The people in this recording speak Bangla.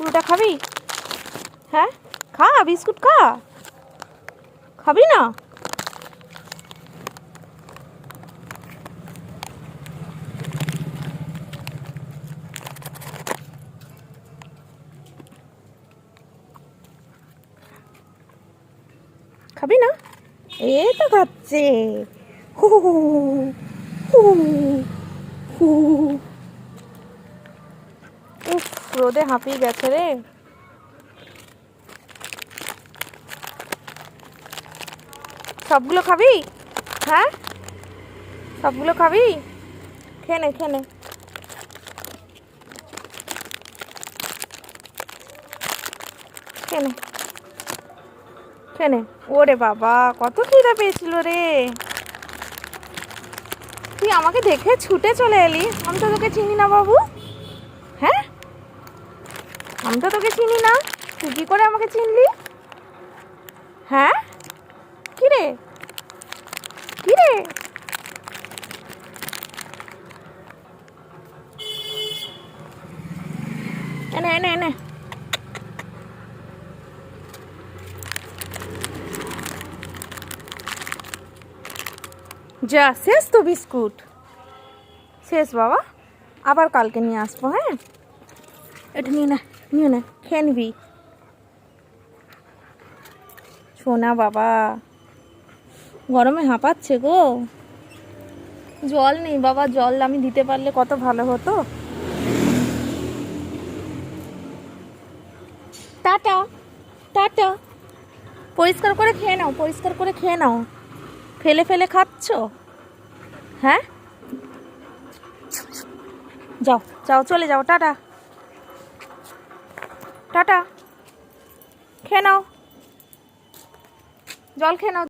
পুরোটা খাবি? হ্যাঁ? খা, বিস্কুট খা। খাবি না? খাবি না? এই তো খাচ্ছে। হু হু হু। রোদে হাঁপিয়ে গেছে রে। সবগুলো খাবি? হ্যাঁ? সবগুলো খাবি? খেনে খেনে খেয়ে নে। খেয়ে নে। খেয়ে নে। ওরে বাবা, কত খিদা পেয়েছিল রে। তুই আমাকে দেখে ছুটে চলে এলি। আমি তো তোকে চিনি না বাবু। হ্যাঁ? আমি তো তোকে চিনি না। তুই কি করে আমাকে চিনলি? হ্যাঁ? কি রে কি রে এনে এনে এনে। যা, শেষ তো বিস্কুট। শেষ বাবা। আবার কালকে নিয়ে আসব হ্যাঁ? এটা নিয়ে না। নিয়ে না, খেয়ে নিবি। শোনা বাবা, গরমে হাঁপাচ্ছে গো। জল নেই বাবা, জল আমি দিতে পারলে কত ভালো হতো। Tata tata. পরিষ্কার করে খেয়ে নাও, পরিষ্কার করে খেয়ে নাও। ফেলে ফেলে খাচ্ছ? হ্যাঁ? যাও যাও, চলে যাও, টাটা। টাটা। খেয়ে নাও। জল খেয়ে নাও।